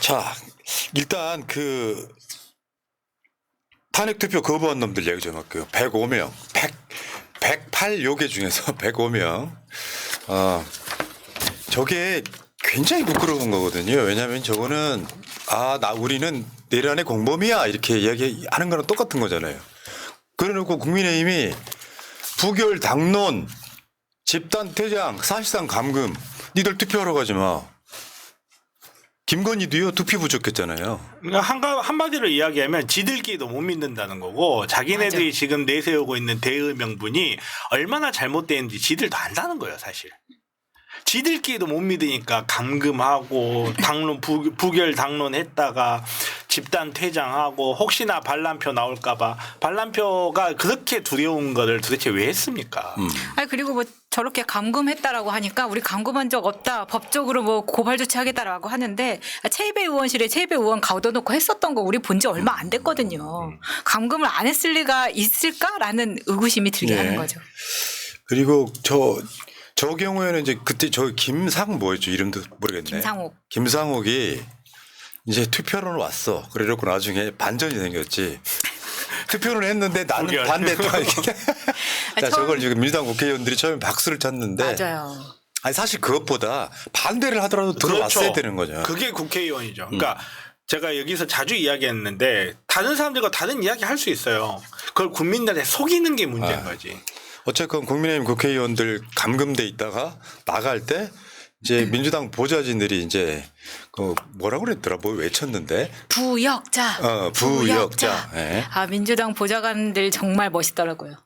자, 일단 그 탄핵 투표 거부한 놈들 얘기 좀 할게요. 105명, 100, 108 요개 중에서 105명. 어, 저게 굉장히 부끄러운 거거든요. 왜냐하면 저거는 아, 나 우리는 내란의 공범이야 이렇게 이야기하는 거랑 똑같은 거잖아요. 그래놓고 국민의힘이 부결 당론 집단 퇴장 사실상 감금 니들 투표하러 가지 마. 김건희도요 투표 부족했잖아요. 그러니까 한가, 한마디로 이야기하면 지들끼리도 못 믿는다는 거고 자기네들이 맞아. 지금 내세우고 있는 대의 명분이 얼마나 잘못되는지 지들도 안다는 거예요 사실. 지들끼리도 못 믿으니까 감금하고 당론 부, 부결 당론했다가 집단 퇴장하고 혹시나 반란표 나올까봐 반란표가 그렇게 두려운 거를 도대체 왜 했습니까? 아니 그리고 뭐 저렇게 감금했다라고 하니까 우리 감금한 적 없다 법적으로 뭐 고발 조치하겠다라고 하는데 최이배 의원실에 최이배 의원 가둬놓고 했었던 거 우리 본 지 얼마 안 됐거든요. 감금을 안 했을 리가 있을까라는 의구심이 들게 네. 하는 거죠. 그리고 저, 저 경우에는 이제 그때 저 김상 뭐였죠? 이름도 모르겠네. 김상옥. 김상옥이 이제 투표로 왔어. 그래놓고 나중에 반전이 생겼지. 투표를 했는데 나는. 반대다. 이렇게. 자, 저걸 지금 민주당 국회의원들이 처음에 박수를 쳤는데. 맞아요. 아니, 사실 그것보다 반대를 하더라도 들어왔어야 그렇죠. 되는 거죠. 그게 국회의원이죠. 그러니까 제가 여기서 자주 이야기했는데 다른 사람들과 다른 이야기 할 수 있어요. 그걸 국민들한테 속이는 게 문제인 아. 거지. 어쨌건 국민의힘 국회의원들 감금돼 있다가 나갈 때 이제 민주당 보좌진들이 이제 그 뭐라고 그랬더라 뭐 외쳤는데 부역자. 어, 부역자. 예. 아 민주당 보좌관들 정말 멋있더라고요.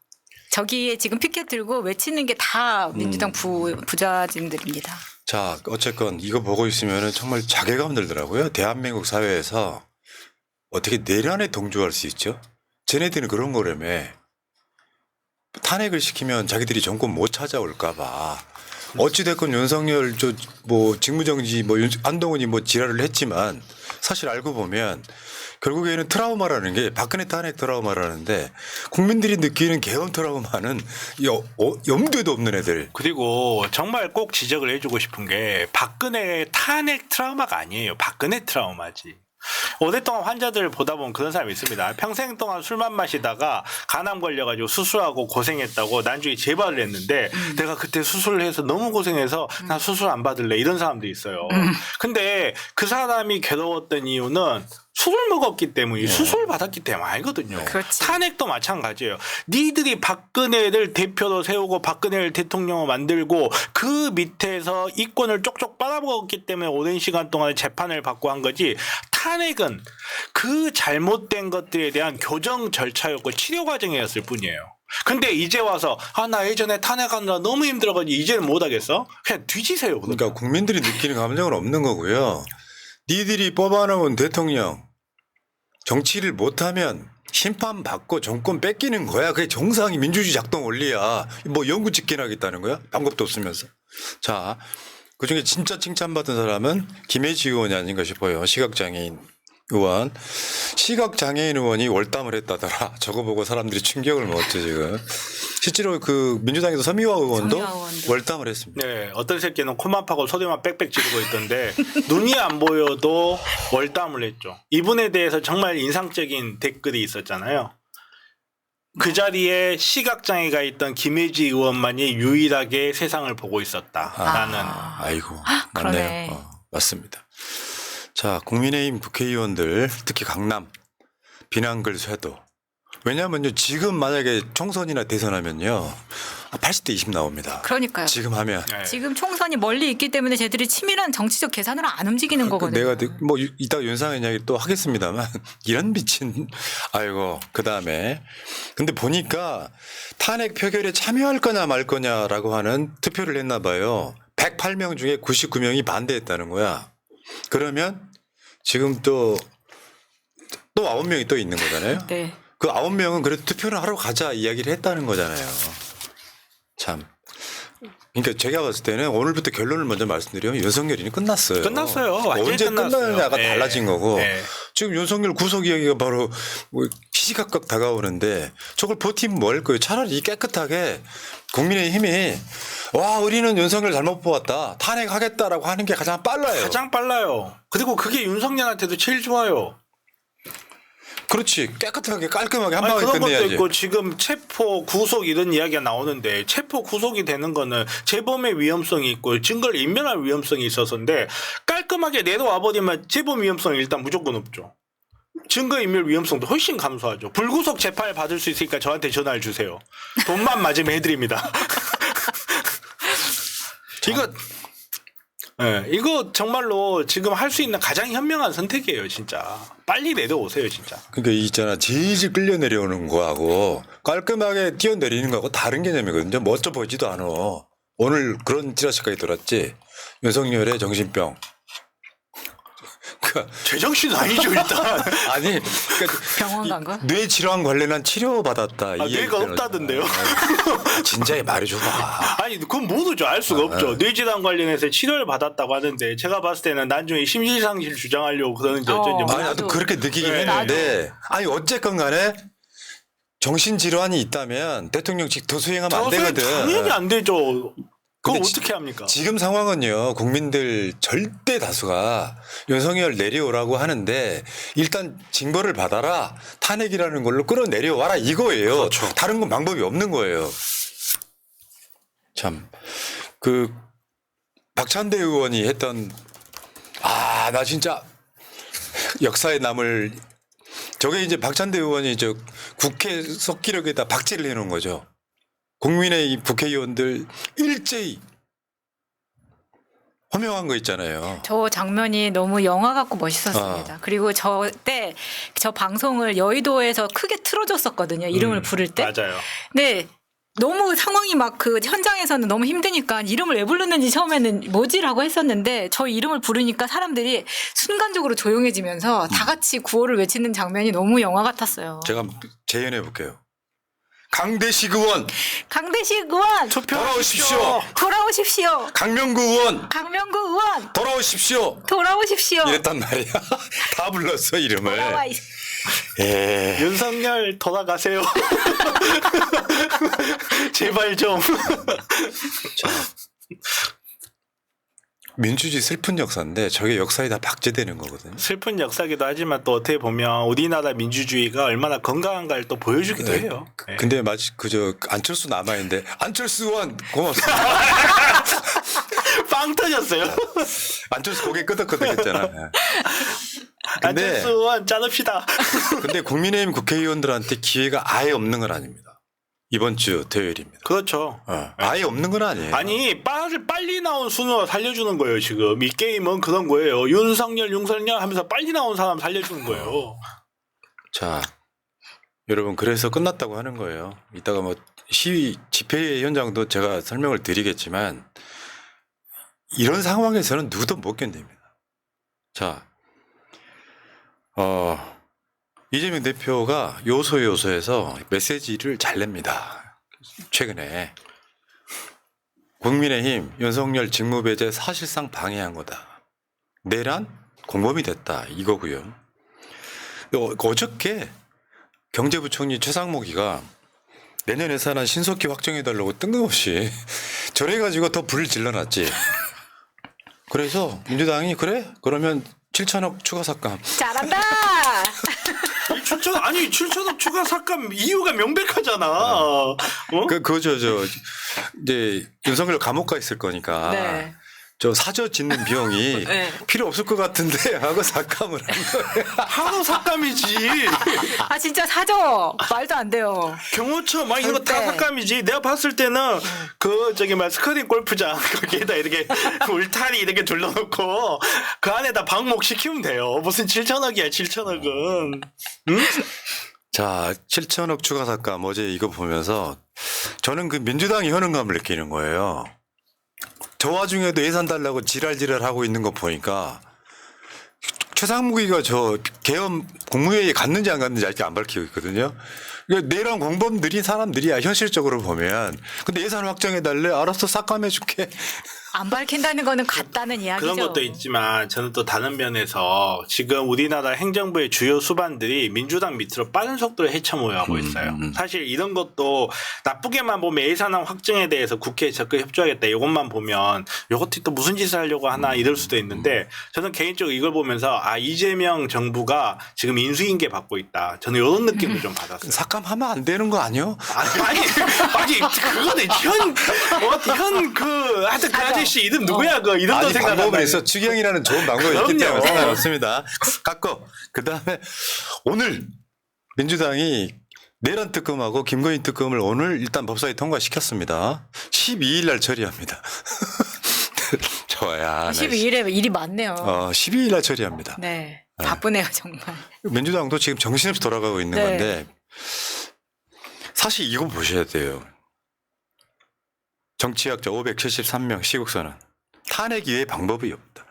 저기에 지금 피켓 들고 외치는 게 다 민주당 부 부좌진들입니다. 자 어쨌건 이거 보고 있으면은 정말 자괴감 들더라고요 대한민국 사회에서 어떻게 내란에 동조할 수 있죠 쟤네들은 그런 거라며 탄핵을 시키면 자기들이 정권 못 찾아올까봐 어찌됐건 윤석열 저뭐 직무정지 뭐 윤- 한동훈이 뭐 지랄을 했지만 사실 알고 보면 결국에는 트라우마라는 게 박근혜 탄핵 트라우마라는데 국민들이 느끼는 개헌 트라우마는 여, 어, 염두에도 없는 애들 그리고 정말 꼭 지적을 해주고 싶은 게 박근혜 탄핵 트라우마가 아니에요. 박근혜 트라우마지. 오랫동안 환자들을 보다 보면 그런 사람이 있습니다. 평생 동안 술만 마시다가 간암 걸려가지고 수술하고 고생했다고 나중에 재발을 했는데 내가 그때 수술을 해서 너무 고생해서 나 수술 안 받을래 이런 사람도 있어요. 근데 그 사람이 괴로웠던 이유는 술을 먹었기 때문에 수술을 받았기 때문에 아니거든요. 그렇지. 탄핵도 마찬가지예요. 니들이 박근혜를 대표로 세우고 박근혜를 대통령으로 만들고 그 밑에서 이권을 쪽쪽 빨아먹었기 때문에 오랜 시간 동안 재판을 받고 한 거지. 탄핵은 그 잘못된 것들에 대한 교정 절차였고 치료 과정이었을 뿐이에요. 근데 이제 와서 아 나 예전에 탄핵하느라 너무 힘들어가지고 이제는 못하겠어? 그냥 뒤지세요. 그러면. 그러니까 국민들이 느끼는 감정은 없는 거고요. 니들이 뽑아놓은 대통령 정치를 못하면 심판 받고 정권 뺏기는 거야. 그게 정상이 민주주의 작동 원리야. 뭐 연구 직견하겠다는 거야? 방법도 없으면서. 자, 그 중에 진짜 칭찬받은 사람은 김혜지 의원이 아닌가 싶어요. 시각장애인 의원. 시각 장애인 의원이 월담을 했다더라. 저거 보고 사람들이 충격을 먹었죠, 지금. 실제로 그 민주당에서 서미화 의원도 서미화 의원도. 월담을 했습니다. 네, 어떤 새끼는 코만 파고 소리만 빽빽 지르고 있던데 눈이 안 보여도 월담을 했죠. 이분에 대해서 정말 인상적인 댓글이 있었잖아요. 그 자리에 시각장애가 있던 김혜지 의원만이 유일하게 세상을 보고 있었다라는 아. 아이고 그러네. 맞네요. 어, 맞습니다. 자 국민의힘 국회의원들 특히 강남 비난글 쇄도 왜냐하면요 지금 만약에 총선이나 대선하면요 80대 20 나옵니다. 그러니까요. 지금 하면 네. 지금 총선이 멀리 있기 때문에 쟤들이 치밀한 정치적 계산으로 안 움직이는 거거든요. 내가 느- 뭐 이- 이따 윤상현 이야기 또 하겠습니다만 이런 미친 아이고 그 다음에 근데 보니까 탄핵 표결에 참여할 거냐 말 거냐라고 하는 투표를 했나 봐요. 108명 중에 99명이 반대했다는 거야. 그러면 지금 또 또 아홉 명이 또 있는 거잖아요. 네. 그 아홉 명은 그래도 투표를 하러 가자 이야기를 했다는 거잖아요. 참. 그러니까 제가 봤을 때는 오늘부터 결론을 먼저 말씀드리면 윤석열이는 끝났어요. 끝났어요. 완전히 언제 끝났어요. 끝나느냐가 네. 달라진 거고 네. 지금 윤석열 구속 이야기가 바로 뭐 시시각각 다가오는데 저걸 버티면 뭐 할 거예요. 차라리 깨끗하게 국민의힘이 와 우리는 윤석열 잘못 뽑았다 탄핵하겠다라고 하는 게 가장 빨라요. 가장 빨라요. 그리고 그게 윤석열한테도 제일 좋아요. 그렇지 깨끗하게 깔끔하게 한 아니, 방에 그런 것도 끝내야지. 있고 지금 체포 구속 이런 이야기가 나오는데 체포 구속이 되는 거는 재범의 위험성이 있고 증거를 인멸할 위험성이 있어서인데 깔끔하게 내려와 버리면 재범 위험성이 일단 무조건 없죠. 증거 인멸 위험성도 훨씬 감소하죠. 불구속 재판을 받을 수 있으니까 저한테 전화를 주세요. 돈만 맞으면 해드립니다. 이거 예, 이거 정말로 지금 할 수 있는 가장 현명한 선택이에요, 진짜. 빨리 내려오세요, 진짜. 그러니까 이 있잖아 질질 끌려 내려오는 거하고 깔끔하게 뛰어내리는 거하고 다른 개념이거든요. 멋져 보이지도 않아. 오늘 그런 찌라시까지 돌았지. 윤석열의 정신병. 그 제정신 아니죠, 일단. 아니 그러니까 병원 간 거? 뇌 질환 관련한 치료 받았다. 이 아, 뇌가. 없다던데요? 아, 진작에 말해줘봐. 아니 그건 모르죠 알 수가 없죠 뇌질환 관련해서 치료를 받았다고 하는데 제가 봤을 때는 나중에 심실상실 주장하려고 그러는지 어. 어쩐지 아니 나도 나도. 그렇게 느끼긴 네, 했는데 아니 어쨌건 간에 정신 질환이 있다면 대통령직 더 수행하면 안 저는 되거든. 당연히 안 되죠 그걸 어떻게 합니까 지금 상황은요 국민들 절대 다수가 윤석열 내려오라고 하는데 일단 징벌을 받아라 탄핵이라는 걸로 끌어내려와라 이거예요. 그렇죠. 다른 건 방법이 없는 거예요. 참 그 박찬대 의원이 했던 아 나 진짜 역사에 남을 저게 이제 박찬대 의원이 저 국회 속기록에다 박제를 해놓은 거죠. 국민의 이 국회의원들 일제히 허명한 거 있잖아요. 저 장면이 너무 영화 같고 멋있었습니다. 아. 그리고 저 때 저 방송을 여의도에서 크게 틀어줬었거든요. 이름을 음, 부를 때. 맞아요 네. 너무 상황이 막 그 현장에서는 너무 힘드니까 이름을 왜 부르는지 처음에는 뭐지라고 했었는데 저 이름을 부르니까 사람들이 순간적으로 조용해지면서 다 같이 구호를 외치는 장면이 너무 영화 같았어요. 제가 재연해 볼게요. 강대식 의원 강대식 의원 돌아오십시오. 돌아오십시오. 강명구 의원 강명구 의원 돌아오십시오. 돌아오십시오. 이랬단 말이야. 다 불렀어 이름을. 돌아와 있- 예. 윤석열 돌아가세요 제발 좀 민주주의 슬픈 역사인데 저게 역사에 다 박제되는 거거든요. 슬픈 역사기도 하지만 또 어떻게 보면 우리나라 민주주의가 얼마나 건강한가를 또 보여주기도 해요 네. 근데 마치 그저 안철수 남아 있는데 안철수 의원 고맙습니다. 빵 터졌어요 안철수 고개 끄덕끄덕했잖아. 예. 근데 안철수 의원 짜릅시다 근데 국민의힘 국회의원들한테 기회가 아예 없는 건 아닙니다. 이번 주 토요일입니다. 그렇죠 어, 아예 없는 건 아니에요. 아니 빨리 빨리 나온 순으로 살려주는 거예요 지금 이 게임은 그런 거예요 윤석열 윤석열 하면서 빨리 나온 사람 살려주는 거예요 자, 여러분 그래서 끝났다고 하는 거예요. 이따가 뭐 시위 집회 현장도 제가 설명을 드리겠지만 이런 상황에서는 누구도 못 견딥니다. 자, 어 이재명 대표가 요소 요소에서 메시지를 잘 냅니다. 최근에 국민의힘 윤석열 직무배제 사실상 방해한 거다. 내란 공범이 됐다 이거고요. 어, 어저께 경제부총리 최상목이가 내년 예산안 신속히 확정해달라고 뜬금없이 저래가지고 더 불을 질러놨지. 그래서 민주당이 그래? 그러면 7천억 추가 삭감. 잘한다. 아니, 7천 아니 7천억 추가 삭감 이유가 명백하잖아 어? 그, 그저 저 이제 윤석열 감옥 가 있을 거니까 네. 저 사저 짓는 비용이 네. 필요 없을 것 같은데 하고 삭감을 한 거예요. 하루 삭감이지 아 진짜 사죠. 말도 안 돼요. 경호처 막 이런 거 다 절대. 삭감이지 내가 봤을 때는 그 저기 막 스크린 골프장 거기에다 이렇게 울타리 이렇게 둘러놓고 그 안에다 방목 시키면 돼요 무슨 7천억이야 7천억은 응? 자, 7천억 추가 삭감 어제 이거 보면서 저는 그 민주당이 현응감을 느끼는 거예요. 저 와중에도 예산 달라고 지랄지랄 하고 있는 거 보니까 최상무기가 저 계엄 국무회의에 갔는지 안 갔는지 아직 안 밝히고 있거든요. 그러니까 내란 공범 들인 사람들이야 현실적으로 보면. 근데 예산 확정해 달래 알았어 삭감해 줄게. 안 밝힌다는 거는 같다는 이야기죠. 그런 것도 있지만 저는 또 다른 면에서 지금 우리나라 행정부의 주요 수반들이 민주당 밑으로 빠른 속도로 헤쳐모여하고 음, 있어요. 사실 이런 것도 나쁘게만 보면 예산안 확정에 대해서 국회에 적극 협조하겠다 이것만 보면 이것도 또 무슨 짓을 하려고 하나 이럴 수도 있는데 저는 개인적으로 이걸 보면서 아 이재명 정부가 지금 인수인계 받고 있다. 저는 이런 느낌을 좀 받았어요. 삭감하면 안 되는 거 아니요? 아니, 아니, 아니, 그거는 현, 어, 현그 하여튼 그 아저씨 이름 누구야? 그 이름도 아니 생각 안 방법은 나네. 있어 추경이라는 좋은 방법이 있기 그럼요. 때문에 상관없습니다. 깎고 그 다음에 오늘 민주당이 내란 특검하고 김건희 특검을 오늘 일단 법사위 통과시켰습니다. 12일 날 처리합니다. 좋아야. 12일에 일이 많네요. 어, 12일 날 처리합니다. 네. 바쁘네요, 정말. 민주당도 지금 정신없이 돌아가고 있는 네. 건데 사실 이거 보셔야 돼요. 정치학자 573명 시국선언 탄핵 이외의 방법이 없다.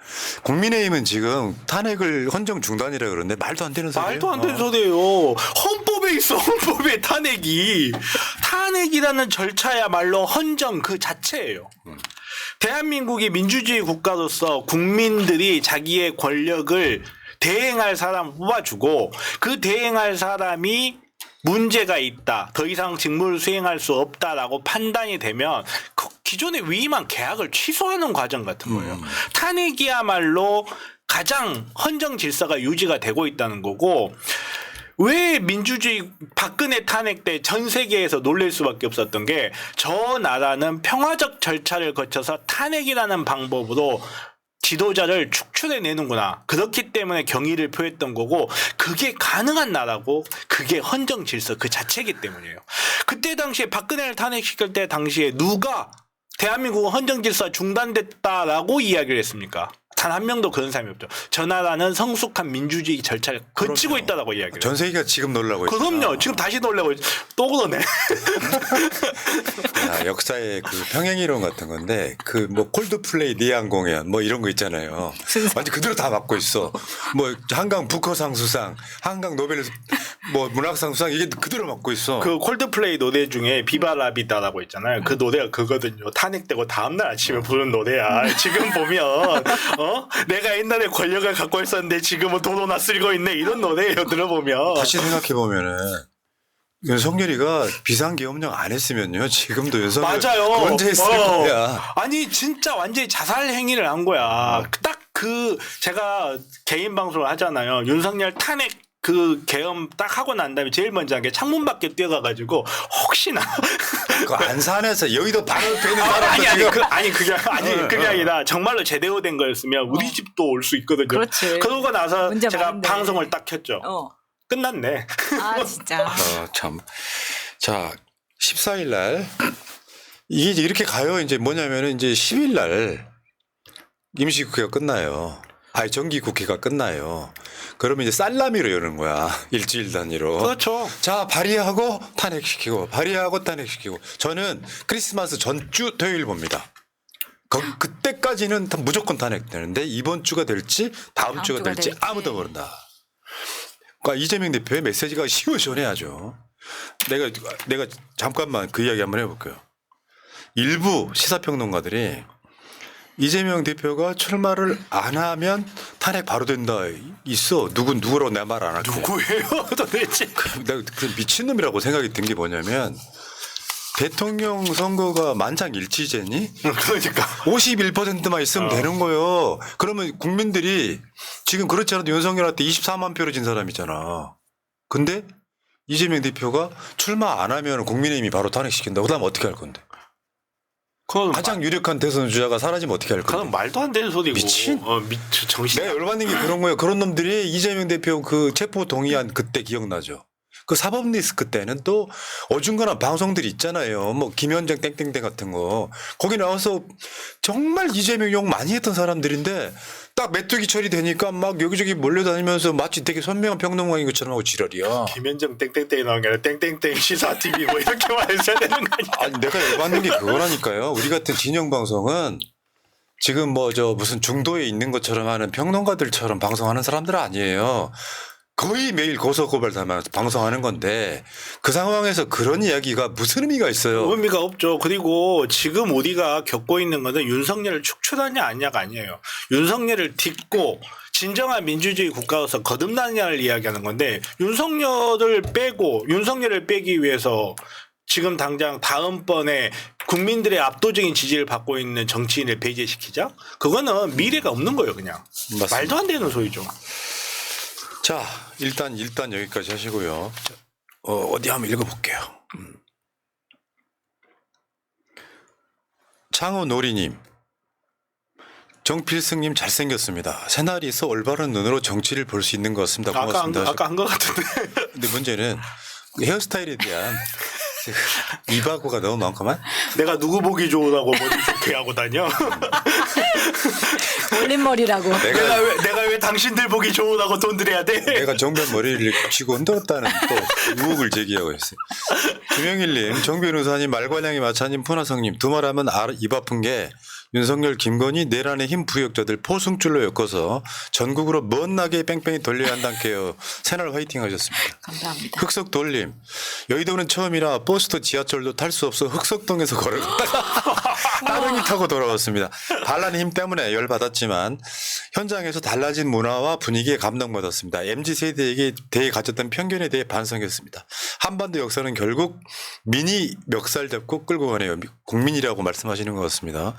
국민의힘은 지금 탄핵을 헌정 중단이라 그러는데 말도 안 되는 소리예요. 말도 안 되는 어. 소리예요. 헌법에 있어, 헌법에 탄핵이. 탄핵이라는 절차야말로 헌정 그 자체예요. 대한민국이 민주주의 국가로서 국민들이 자기의 권력을 대행할 사람 뽑아주고 그 대행할 사람이 문제가 있다. 더 이상 직무를 수행할 수 없다라고 판단이 되면 그 기존에 위임한 계약을 취소하는 과정 같은 거예요. 탄핵이야말로 가장 헌정 질서가 유지가 되고 있다는 거고 왜 민주주의 박근혜 탄핵 때 전 세계에서 놀랄 수밖에 없었던 게 저 나라는 평화적 절차를 거쳐서 탄핵이라는 방법으로 지도자를 축출해 내는구나. 그렇기 때문에 경의를 표했던 거고 그게 가능한 나라고 그게 헌정 질서 그 자체이기 때문이에요. 그때 당시에 박근혜를 탄핵시킬 때 당시에 누가 대한민국 헌정 질서 중단됐다라고 이야기를 했습니까? 단 한 명도 그런 사람이 없죠. 저 나라는 성숙한 민주주의 절차를 거치고 그럼요. 있다라고 이야기를. 전 세계가 지금 놀라고 있어요. 그럼요. 지금 다시 놀래고 있- 또 그러네. 야, 역사의 그 평행이론 같은 건데 그 뭐 콜드플레이 니안 공연 뭐 이런 거 있잖아요. 완전 그대로 다 맞고 있어. 뭐 한강 부커상 수상, 한강 노벨 뭐 문학상 수상 이게 그대로 맞고 있어. 그 콜드플레이 노래 중에 비바라비다라고 있잖아요. 그 노래가 그거든요. 탄핵되고 다음날 아침에 부른 노래야. 지금 보면 어 내가 옛날에 권력을 갖고 있었는데 지금은 도로나 쓸고 있네 이런 노래예요. 들어보면 다시 생각해 보면은 윤석열이가 비상계엄령 안 했으면요 지금도 윤석열 맞아요. 언제 했을 어. 거야. 아니 진짜 완전히 자살 행위를 한 거야. 딱 그 제가 개인 방송을 하잖아요. 윤석열 탄핵 그 계엄 딱 하고 난 다음에 제일 먼저 한 게 창문 밖에 뛰어가가지고 혹시나 그 안산에서 여의도 바로 옆에 있는 아, 아니 아니 그 아니 그게 아니 어, 그게 어. 아니라 정말로 제대로 된 거였으면 우리 집도 올 수 있거든요. 그렇지. 그러고 나서 문제 제가 많은데. 방송을 딱 켰죠. 어. 끝났네. 아, 진짜. 어, 참. 자, 14일 날 이게 이제 이렇게 가요. 이제 뭐냐면은 이제 10일 날 임시국회가 끝나요. 아니 정기 국회가 끝나요. 그러면 이제 살라미로 여는 거야. 일주일 단위로. 그렇죠. 자, 발의하고 탄핵시키고 발의하고 탄핵시키고 저는 크리스마스 전주 토요일 봅니다. 거- 그때까지는 다 무조건 탄핵되는데 이번 주가 될지 다음, 다음 주가 주가 될지 될지. 아무도 모른다. 그러니까 이재명 대표의 메시지가 시원시원해야죠. 내가 내가 잠깐만 그 이야기 한번 해볼게요. 일부 시사평론가들이 이재명 대표가 출마를 안 하면 탄핵 바로 된다 있어 누군 누구라고 내 말 안 할게. 누구예요 도대체? 내가 그 미친놈이라고 생각이 든 게 뭐냐면 대통령 선거가 만장일치제니 그러니까 51%만 있으면 어. 되는 거예요. 그러면 국민들이 지금 그렇지 않아도 윤석열한테 24만 표를 진 사람이잖아. 근데 이재명 대표가 출마 안 하면 국민의힘이 바로 탄핵시킨다. 그다음 어떻게 할 건데? 그건 가장 유력한 대선 주자가 사라지면 어떻게 할 그건? 말도 안 되는 소리고. 미친? 어, 미, 정신. 내가 열받는 게 그런 거예요. 그런 놈들이 이재명 대표 그 체포 동의안 그때 기억나죠? 그 사법 리스크 때는 또 어중간한 방송들이 있잖아요. 뭐 김현정 땡땡땡 같은 거. 거기 나와서 정말 이재명 욕 많이 했던 사람들인데 딱 메뚜기 처리 되니까 막 여기저기 몰려다니면서 마치 되게 선명한 평론가인 것처럼 하고 지랄이야. 김현정 땡땡땡이 나온 게 아니라 땡땡땡 시사 TV 뭐 이렇게 말해줘야 되는 거 아니야? 아니 내가 열받는 게 그거라니까요. 우리 같은 진영 방송은 지금 뭐 저 무슨 중도에 있는 것처럼 하는 평론가들처럼 방송하는 사람들 아니에요. 거의 매일 고소고발 담아 방송하는 건데 그 상황에서 그런 이야기가 무슨 의미가 있어요? 의미가 없죠. 그리고 지금 우리가 겪고 있는 것은 윤석열을 축출하냐 아니냐가 아니에요. 윤석열을 딛고 진정한 민주주의 국가로서 거듭나냐를 이야기하는 건데 윤석열을 빼고 윤석열을 빼기 위해서 지금 당장 다음번에 국민들의 압도적인 지지를 받고 있는 정치인을 배제시키자? 그거는 미래가 없는 거예요, 그냥. 맞습니다. 말도 안 되는 소리죠. 자, 일단 일단 여기까지 하시고요. 자, 어, 어디 한번 읽어볼게요. 음. 창호 노리님, 정필승님 잘생겼습니다. 새날이 있어 올바른 눈으로 정치를 볼 수 있는 것 같습니다. 고맙습니다. 거- 아까 한 것 같은데. 근데 문제는 그 헤어스타일에 대한 이바고가 너무 많구만. 내가 누구 보기 좋으라고 머리 좋게 하고 다녀? 올림머리라고. 내가 내가 왜 내가 왜 당신들 보기 좋으라고 돈 들여야 돼? 내가 정변 머리를 쥐고 흔들었다는 또 의혹을 제기하고 있어요. 김영일님, 정 변호사님, 말괄량이 마차님, 푸나성님 두 말하면 알- 입 아픈 게 윤석열, 김건희 내란의 힘 부역자들 포승줄로 엮어서 전국으로 먼나게 뺑뺑이 돌려야 한다게요. 새날 화이팅 하셨습니다. 감사합니다. 흑석 돌림. 여의도는 처음이라 버스도 지하철도 탈 수 없어 흑석동에서 걸어갔다가 따릉이 타고 돌아왔습니다. 반란의 힘 때문에 열받았지만 현장에서 달라진 문화와 분위기에 감동받았습니다. MZ 세대에게 대해 가졌던 편견에 대해 반성했습니다. 한반도 역사는 결국 미니 멱살 잡고 끌고 가네요. 국민이라고 말씀하시는 것 같습니다.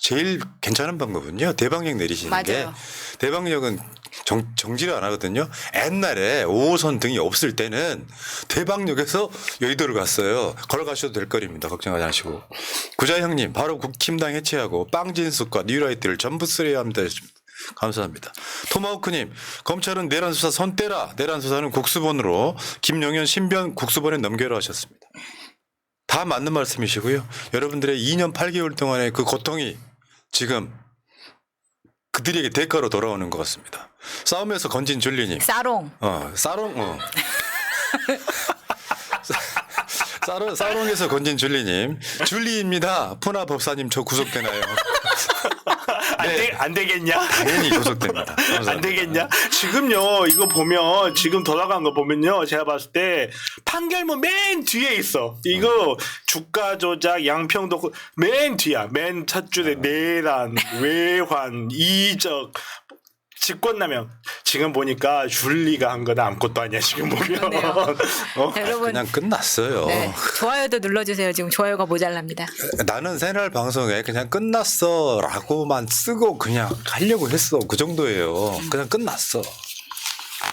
제일 괜찮은 방법은요. 대방역 내리시는 게 맞아요. 대방역은 정, 정지를 안 하거든요. 옛날에 5호선 등이 없을 때는 대방역에서 여의도를 갔어요. 걸어가셔도 될 거리입니다. 걱정하지 마시고. 구자 형님, 바로 국힘당 해체하고 빵진숙과 뉴라이트를 전부 쓰려야 합니다. 감사합니다. 토마호크님, 검찰은 내란 수사 손 떼라. 내란 수사는 국수본으로 김용현 신변 국수본에 넘겨라 하셨습니다. 다 맞는 말씀이시고요. 여러분들의 2년 8개월 동안의 그 고통이 지금 그들에게 대가로 돌아오는 것 같습니다. 싸움에서 건진 줄리님. 사롱. 어, 싸롱, 어. 싸롱, 싸롱에서 건진 줄리님. 줄리입니다. 푸나 법사님 저 구속되나요? 안, 네. 되, 안 되겠냐? 당연히 구속됩니다. 감사합니다. 안 되겠냐? 지금요, 이거 보면, 지금 돌아간 거 보면요, 제가 봤을 때, 판결문 맨 뒤에 있어. 이거, 주가 조작, 양평도, 맨 뒤야. 맨 첫 줄에 내란, 외환, 이적, 직권남용. 지금 보니까 줄리가 한 거는 아무것도 아니야, 지금 보면. 어? 여러분. 그냥 끝났어요. 네. 좋아요도 눌러주세요. 지금 좋아요가 모자랍니다. 나는 새날 방송에 그냥 끝났어라고만 쓰고 그냥 하려고 했어. 그 정도예요. 그냥 끝났어.